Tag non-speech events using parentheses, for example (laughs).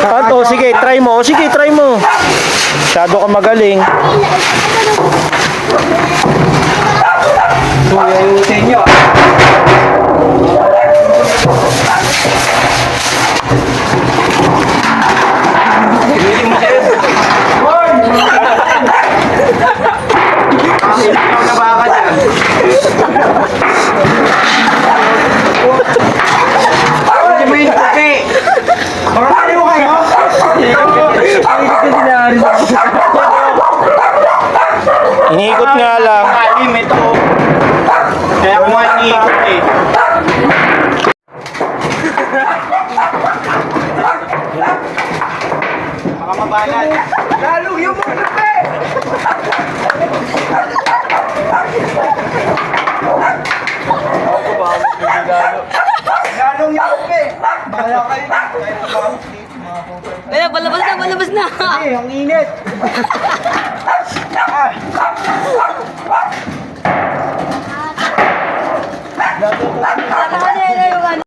Kanto, sige, try mo. O, Sige, try mo. Masyado ka magaling. Mo sa'yo. (laughs) Ikaw na baka dyan. Iniikot nga lang. Alim ito. Kaya kung nga iniikot eh. Mga mabalan. Lalo yung mga lupi! Lalong yung lupi! Bahala kayo dito. Kaya palabas na, palabas na. Eh, ang init. Ah.